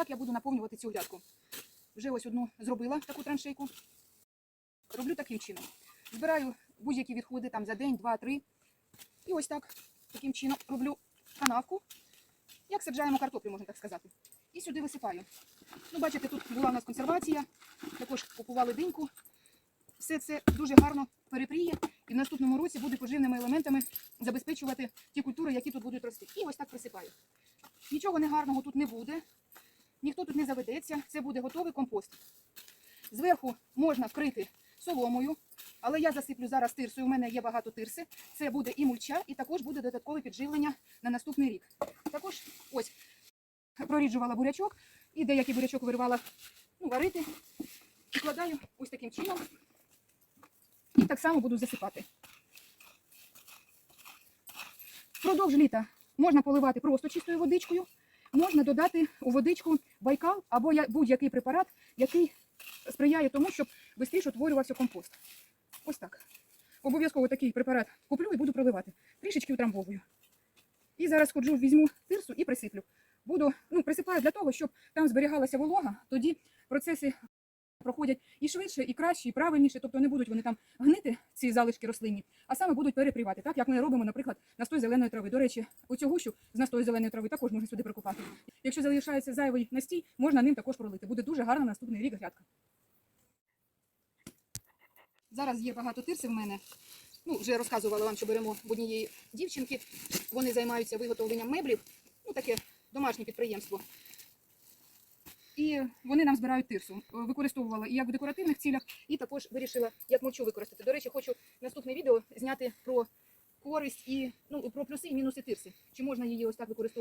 так я буду наповнювати цю грядку. Вже ось одну зробила таку траншейку. Роблю таким чином. Збираю будь-які відходи там за день, два, три. І ось так, таким чином роблю канавку. Як саджаємо картоплю, можна так сказати. І сюди висипаю. Ну, бачите, тут була у нас консервація, також купували диньку. Все це дуже гарно перепріє і в наступному році буде поживними елементами забезпечувати ті культури, які тут будуть рости. І ось так присипаю. Нічого негарного тут не буде, ніхто тут не заведеться, це буде готовий компост. Зверху можна вкрити соломою, але я засиплю зараз тирсою. У мене є багато тирси. Це буде і мульча, і також буде додаткове підживлення на наступний рік. Також ось проріджувала бурячок і деякий бурячок вирвала ну, варити. Викладаю ось таким чином. І так само буду засипати. Впродовж літа можна поливати просто чистою водичкою, можна додати у водичку байкал або будь-який препарат, який сприяє тому, щоб швидше утворювався компост. Ось так. Обов'язково такий препарат куплю і буду проливати. Трішечки утрамбовую. І зараз ходжу, візьму тирсу і присиплю. Буду, ну, присипаю для того, щоб там зберігалася волога, тоді процеси проходять і швидше, і краще, і правильніше, тобто не будуть вони там гнити, ці залишки рослинні, а саме будуть перепрівати, так як ми робимо, наприклад, настой зеленої трави. До речі, оцю гущу з настою зеленої трави також можна сюди прикопати. Якщо залишається зайвий настій, можна ним також пролити. Буде дуже гарна наступний рік грядка. Зараз є багато тирси в мене. Ну, вже розказувала вам, що беремо в однієї дівчинки. Вони займаються виготовленням меблів. Ну, таке домашнє підприємство. І вони нам збирають тирсу. Е, Використовувала і як в декоративних цілях, і також вирішила як мочу використати. До речі, хочу наступне відео зняти про користь і ну, про плюси і мінуси тирси. Чи можна її ось так використовувати?